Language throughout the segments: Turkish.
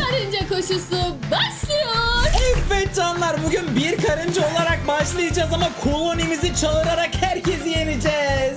Karınca koşusu başlıyor. Evet canlar bugün bir karınca olarak başlayacağız ama kolonimizi çağırarak herkesi yeneceğiz.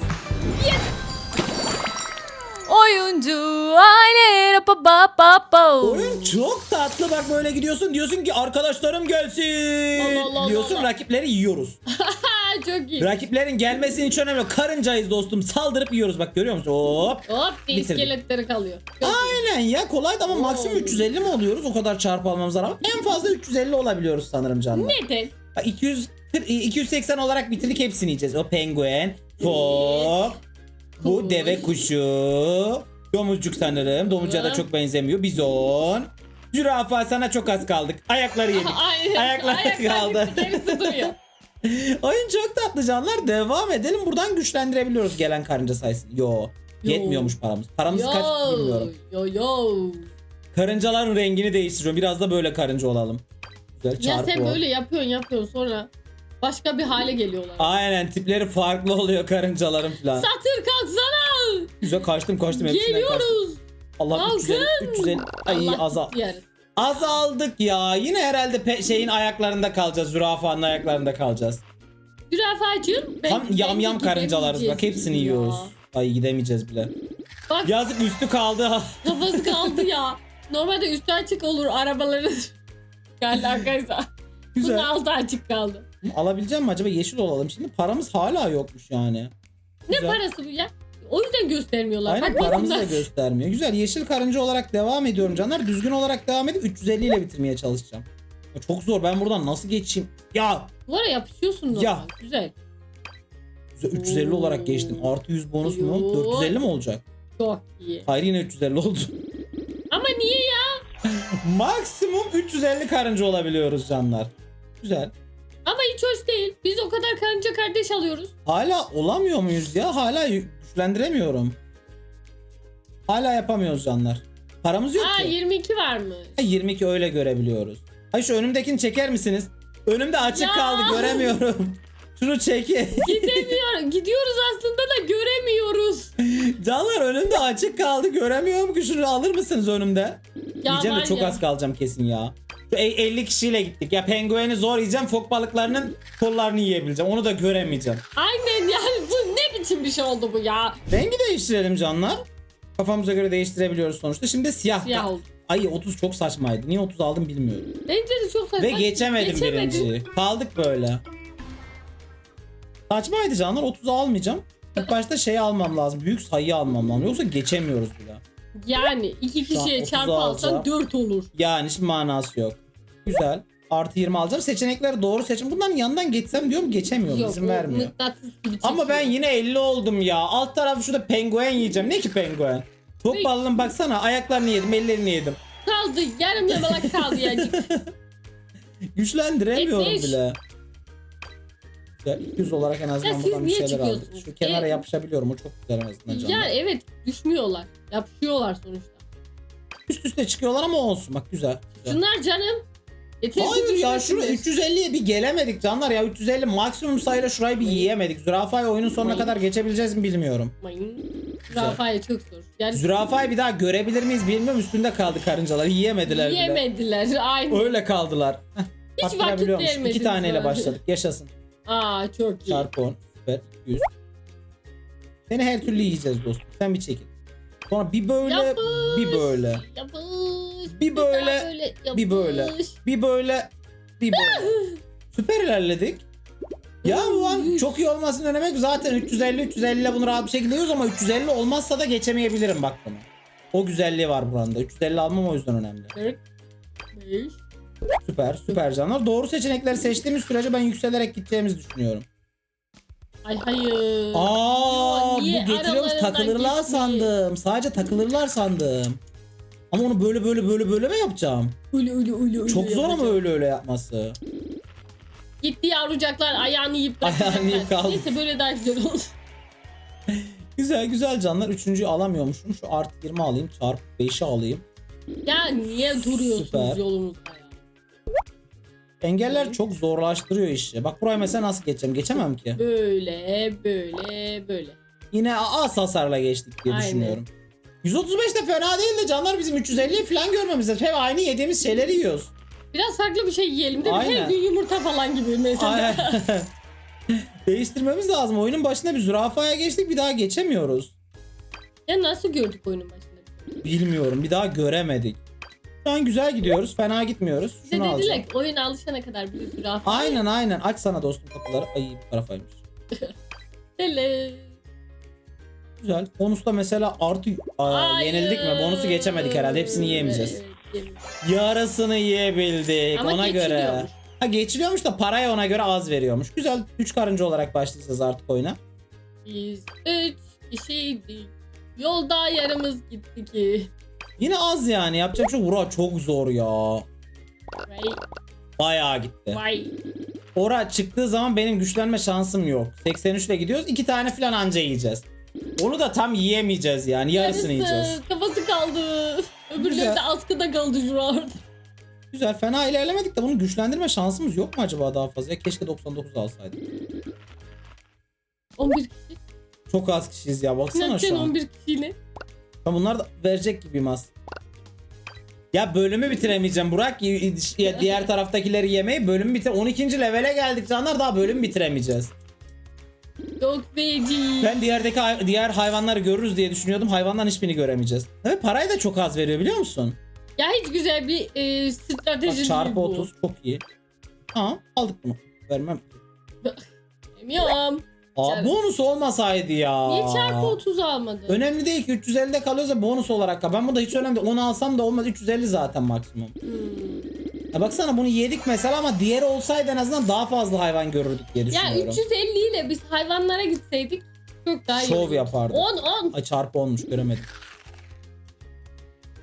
Oyuncu aile pa pa pa pa. Oyun çok tatlı bak böyle gidiyorsun diyorsun ki arkadaşlarım gelsin. Allah Allah Allah diyorsun Allah. rakipleri yiyoruz. Çok iyi. Rakiplerin gelmesi hiç önemli. yok. Karıncayız dostum saldırıp yiyoruz bak görüyor musun? Hop. Hop Bitirdik. iskeletleri kalıyor. Çok iyi. Aynen ya kolaydı ama maksimum Oo. 350 mi oluyoruz o kadar çarpı almamıza rağmen? En fazla 350 olabiliyoruz sanırım canlar. Neden? Bak 200 280 olarak bitirdik hepsini yiyeceğiz. O penguen, fok, bu Kuş. deve kuşu, domuzcuk sanırım. Domuzcuğa da çok benzemiyor. Bizon. Zürafa sana çok az kaldık. Ayakları yedik. Aynen. Ayaklar kaldı. gitti, Gerisi duruyor. Oyun çok tatlı canlar. Devam edelim. Buradan güçlendirebiliyoruz gelen karınca sayısını. Yo. Yo. Yetmiyormuş paramız. Paramız kaç bilmiyorum. Yo yo. Karıncaların rengini değiştiriyorum. Biraz da böyle karınca olalım. Güzel Ya sen o. böyle yapıyorsun yapıyorsun sonra başka bir hale geliyorlar. Aynen tipleri farklı oluyor karıncaların falan. Satır kalksana. Güzel kaçtım kaçtım hepsinden kaçtım. Geliyoruz. Allah Kalkın. 350 350 ay Allah azal. yarısı. Azaldık ya. Yine herhalde şeyin ayaklarında kalacağız. Zürafanın ayaklarında kalacağız. Zürafacığım. ben- Tam yam yam karıncalarız bak hepsini ya. yiyoruz. Ay gidemeyeceğiz bile. Bak Yazık üstü kaldı. kafası kaldı ya. Normalde üstü açık olur arabaların. Geldi arkadaşlar. Bunun Güzel. altı açık kaldı. Alabileceğim mi acaba yeşil olalım. Şimdi paramız hala yokmuş yani. Ne Güzel. parası bu ya? O yüzden göstermiyorlar. Aynen Bak paramızı da göstermiyor. Güzel yeşil karınca olarak devam ediyorum canlar. Düzgün olarak devam edip 350 ile bitirmeye çalışacağım. Ya Çok zor ben buradan nasıl geçeyim? Ya Duvara yapışıyorsun normal. Ya. Güzel. Güzel, 350 olarak geçtim. Artı 100 bonus mu? Yo. 450 mi olacak? Çok iyi. Hayır yine 350 oldu. Ama niye ya? Maksimum 350 karınca olabiliyoruz canlar. Güzel. Ama hiç hoş değil. Biz o kadar karınca kardeş alıyoruz. Hala olamıyor muyuz ya? Hala güçlendiremiyorum. Hala yapamıyoruz canlar. Paramız yok Aa ki. 22 var mı? Ha, 22 öyle görebiliyoruz. Hayır şu önümdekini çeker misiniz? Önümde açık Ya. kaldı göremiyorum. Şunu çekin. Gidemiyor. Gidiyoruz aslında da göremiyoruz. Canlar önümde açık kaldı göremiyorum ki şunu alır mısınız önümde? Ya yiyeceğim var de çok ya. az kalacağım kesin ya. Şu e- 50 kişiyle gittik ya pengueni zor yiyeceğim fok balıklarının kollarını yiyebileceğim onu da göremeyeceğim. Aynen yani bu ne biçim bir şey oldu bu ya? Rengi değiştirelim canlar. Kafamıza göre değiştirebiliyoruz sonuçta. Şimdi siyah. Siyah oldu. Ay 30 çok saçmaydı. Niye 30 aldım bilmiyorum. Bence de çok saçma. Ve geçemedim, Geçemedin. birinciyi. Kaldık böyle. Saçmaydı canlar 30 almayacağım. İlk başta şey almam lazım. Büyük sayı almam lazım. Yoksa geçemiyoruz bile. Yani iki kişiye 30 çarpı alsan alacağım. 4 olur. Yani hiçbir manası yok. Güzel. Artı 20 alacağım. Seçenekleri doğru seçim. Bunların yanından geçsem diyorum geçemiyorum. Yok izin vermiyor. mıknatıs gibi Ama çekiyor. ben yine 50 oldum ya. Alt tarafı şurada penguen yiyeceğim. Ne ki penguen? Çok Peki. balığın baksana. Ayaklarını yedim, ellerini yedim. Kaldı yarım yamalak kaldı yacık. Güçlendiremiyorum Yetmiş. bile. Güzel. 200 olarak en azından Ya siz buradan bir niye şeyler aldık. çıkıyorsunuz? Şu kenara Evet. yapışabiliyorum. O çok güzel en azından canım. ya evet düşmüyorlar. Yapışıyorlar sonuçta. Üst üste çıkıyorlar ama olsun. Bak güzel. güzel. Şunlar canım. Hayır ya şunu düşmesinler. 350'ye bir gelemedik canlar ya 350 maksimum sayıyla şurayı bir yiyemedik. Zürafayı oyunun sonuna kadar geçebileceğiz mi bilmiyorum. Mayın. Zürafaya çok zor. Yani Zürafayı bir daha görebilir miyiz bilmiyorum üstünde kaldı karıncalar yiyemediler bile. yemediler. Aynı. Öyle kaldılar. Heh, vakit vermediniz İki taneyle bana. başladık yaşasın. Aa çok iyi. Çarpı 10 süper 100. Seni her türlü yiyeceğiz dostum sen bir çekil. Sonra bir böyle Yapış. bir böyle Yapış. Bir böyle, bir böyle. bir böyle bir böyle. Süper ilerledik. Ya bu an çok iyi olmasının önemi yok. Zaten 350 350 ile bunu rahat bir şekilde yiyoruz ama 350 olmazsa da geçemeyebilirim bak bunu. O güzelliği var buranda. 350 almam o yüzden önemli. 40. 5. Süper süper canlar. Doğru seçenekleri seçtiğimiz sürece ben yükselerek gideceğimizi düşünüyorum. Ay hayır. Aa Yo, bu getiriyormuş takılırlar geçti? sandım. Sadece takılırlar sandım. Ama onu böyle böyle böyle böyle mi yapacağım? Öyle öyle öyle öyle. Çok zor ama yapacağım. öyle öyle yapması. Gitti yavrucaklar ayağını yiyip Ayağını yiyip kaldı. Neyse böyle daha güzel oldu. Güzel güzel canlar. Üçüncüyü alamıyormuşum. Şu artı 20 alayım. Çarpı 5'i alayım. Ya niye duruyorsunuz Süper. yolumuzda ya? Engeller çok zorlaştırıyor işi. Bak burayı mesela nasıl geçeceğim? Geçemem ki. Böyle böyle böyle. Yine az hasarla geçtik diye Aynen. düşünüyorum. 135 de fena değil de canlar bizim 350 falan görmemiz lazım. Hep aynı yediğimiz şeyleri yiyoruz. Biraz farklı bir şey yiyelim değil mi? Aynen. Her gün yumurta falan gibi mesela. Değiştirmemiz lazım. Oyunun başında bir zürafaya geçtik bir daha geçemiyoruz. ya nasıl gördük oyunun başında? Bilmiyorum bir daha göremedik. Şu an güzel gidiyoruz fena gitmiyoruz. Bize Şunu dediler alacağım. ki oyuna alışana kadar bir zürafa. Aynen aynen aç sana dostum kapıları. Ay bu tarafaymış. Dele. Güzel. Bonusta mesela artı Aa, Hayır. yenildik mi? Bonusu geçemedik herhalde. Hepsini yiyemeyeceğiz. Yarısını yiyebildik Ama ona göre. geçiliyormuş. Ha geçiliyormuş da paraya ona göre az veriyormuş. Güzel 3 karınca olarak başlayacağız artık oyuna. Biz üç kişiydik. Yolda yarımız gitti ki. Yine az yani yapacak bir şey. Bura çok zor ya. Vay Bayağı gitti. vay. Ora çıktığı zaman benim güçlenme şansım yok. 83 ile gidiyoruz. 2 tane falan anca yiyeceğiz. Onu da tam yiyemeyeceğiz yani. Yarısını Yarısı, yiyeceğiz. Kafası kaldı. Öbürleri de askıda kaldı şu an. Güzel fena ilerlemedik de bunu güçlendirme şansımız yok mu acaba daha fazla? Ya keşke 99 alsaydık. 11 kişi. Çok az kişiyiz ya baksana yapacaksın şu an. 11 kişiyle? Ben bunlar da verecek gibiyim az. Ya bölümü bitiremeyeceğim Burak. Diğer taraftakileri yemeyi bölüm bitir. 12. levele geldik canlar daha bölüm bitiremeyeceğiz. Çok feci. Ben diğerdeki hay- diğer hayvanları görürüz diye düşünüyordum. Hayvandan hiçbirini göremeyeceğiz. Evet parayı da çok az veriyor biliyor musun? Ya hiç güzel bir e, strateji Bak değil çarpı bu. 30 çok iyi. Tamam aldık bunu. Vermem. Bilmiyorum. Aa Çarpı- bonus olmasaydı ya. Niye çarpı 30 almadın? Önemli değil ki 350'de kalıyorsa bonus olarak kal. Ben burada hiç önemli değil. 10 alsam da olmaz 350 zaten maksimum. Hmm. Ya baksana bunu yedik mesela ama diğeri olsaydı en azından daha fazla hayvan görürdük diye Ya düşünüyorum. 350 ile biz hayvanlara gitseydik çok daha iyi. Şov olurdu. yapardık. 10 10. Ay çarpı olmuş göremedim.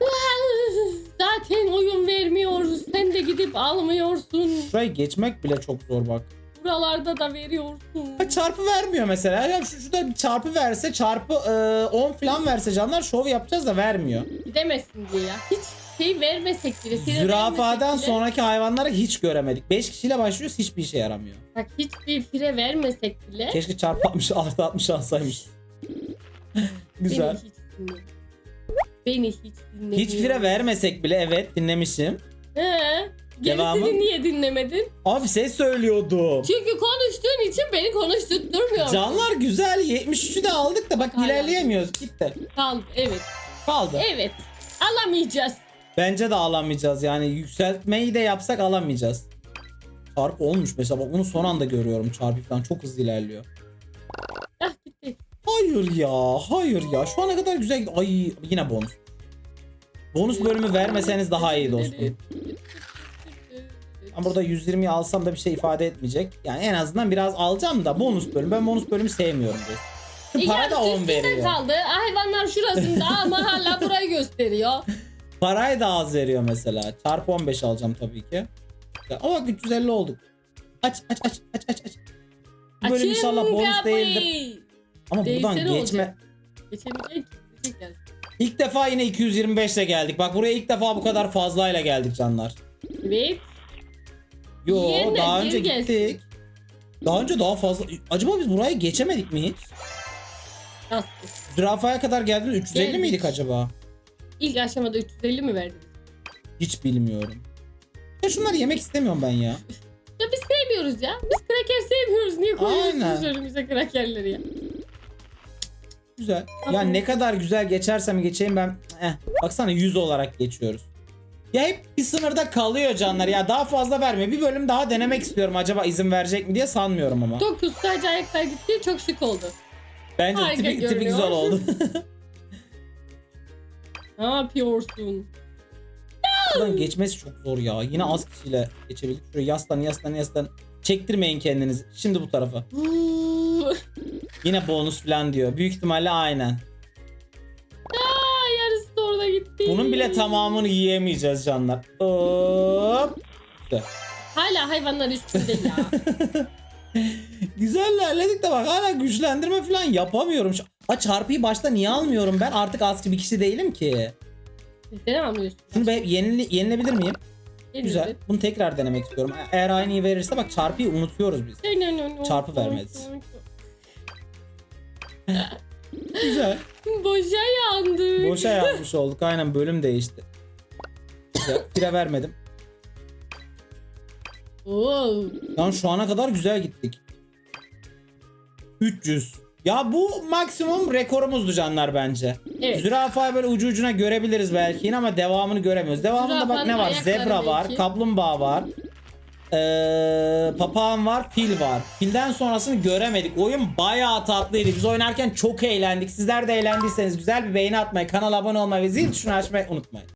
Zaten oyun vermiyoruz. Sen de gidip almıyorsun. Şurayı geçmek bile çok zor bak. Buralarda da veriyorsun. Ha, çarpı vermiyor mesela. Ya şu şurada bir çarpı verse çarpı e, 10 falan verse canlar şov yapacağız da vermiyor. Gidemezsin diye ya. Hiç şey vermesek bile. fire Zürafadan vermesek bile- sonraki hayvanları hiç göremedik. 5 kişiyle başlıyoruz hiçbir işe yaramıyor. Bak hiçbir fire vermesek bile. Keşke 60 artı 60 alsaymış. Güzel. Beni hiç dinlemiyor. Beni hiç dinlemiyor. Hiç fire vermesek bile evet dinlemişim. He. Gerisini Devamı? niye dinlemedin? Abi ses söylüyordum. Çünkü konuştuğun için beni konuşturtmuyor. Canlar güzel 73'ü de aldık da bak Hala. ilerleyemiyoruz gitti. Kaldı. Evet. Kaldı. Evet. Alamayacağız. Bence de alamayacağız yani yükseltmeyi de yapsak alamayacağız. Çarpı olmuş mesela bak bunu son anda görüyorum çarpı falan çok hızlı ilerliyor. Ah. Hayır ya hayır ya şu ana kadar güzel. Ay yine bonus. Bonus bölümü vermeseniz daha iyi dostum. Ben burada 120'yi alsam da bir şey ifade etmeyecek. Yani en azından biraz alacağım da bonus bölüm. Ben bonus bölümü sevmiyorum diyor. Şimdi para da 10 üstünde veriyor. kaldı. Hayvanlar şurasında ama hala burayı gösteriyor. Parayı da az veriyor mesela. Çarpı 15 alacağım tabii ki. Ya, ama bak 350 olduk. Aç aç aç aç aç aç. Bu bölüm inşallah bonus değildir. Ama buradan Değilse ne geçme. olacak? Geçemeyecek. Yani. İlk defa yine 225 ile geldik. Bak buraya ilk defa bu kadar fazlayla geldik canlar. Evet. Yo Yeniden daha önce gelsin. gittik. Daha önce daha fazla. Acaba biz burayı geçemedik mi hiç? Nasıl? Zürafaya kadar geldiğimizde 350 Geldik. miydik acaba? İlk aşamada 350 mi verdiniz? Hiç bilmiyorum. Ya şunları yemek istemiyorum ben ya. Ya biz sevmiyoruz ya. Biz kraker sevmiyoruz. Niye koyuyorsunuz Aynen. önümüze krakerleri ya? Güzel. Ya Tamam. ne kadar güzel geçersem geçeyim ben. Eh, baksana 100 olarak geçiyoruz. Ya hep bir sınırda kalıyor canlar ya daha fazla vermiyor. Bir bölüm daha denemek istiyorum acaba izin verecek mi diye sanmıyorum ama. 9 sadece ayaklar gitti. Çok şık oldu. Bence harika tipi, tipi görünüyor. güzel oldu. Ne yapıyorsun? Buradan geçmesi çok zor ya. Yine az kişiyle geçebildik. Şuraya yaslan yaslan yaslan. Çektirmeyin kendinizi. Şimdi bu tarafa. Yine bonus falan diyor. Büyük ihtimalle aynen. Aa, yarısı da orada gitti. Bunun bile tamamını yiyemeyeceğiz canlar. Hop. Hala hayvanlar üstünde ya. Güzel ilerledik de bak hala güçlendirme falan yapamıyorum. Şu- Ha çarpıyı başta niye almıyorum ben? Artık az bir kişi değilim ki. Neden almıyorsun? Şunu be yenile, yenilebilir miyim? Güzel. Bunu tekrar denemek istiyorum. Eğer aynıyı verirse bak çarpıyı unutuyoruz biz. Çarpı vermedi. Güzel. Boşa yandık. Boşa yapmış olduk. Aynen bölüm değişti. Güzel. Fire vermedim. Oo. Lan şu ana kadar güzel gittik. 300. Ya bu maksimum rekorumuzdu canlar bence. Evet. Zürafayı böyle ucu ucuna görebiliriz belki yine ama devamını göremiyoruz. Devamında bak Zürafanın ne var? ayakları Zebra var, belki. kaplumbağa var. Ee, papağan var, fil var. Filden sonrasını göremedik. Oyun bayağı tatlıydı. Biz oynarken çok eğlendik. Sizler de eğlendiyseniz güzel bir beğeni atmayı, kanala abone olmayı ve zil tuşunu açmayı unutmayın.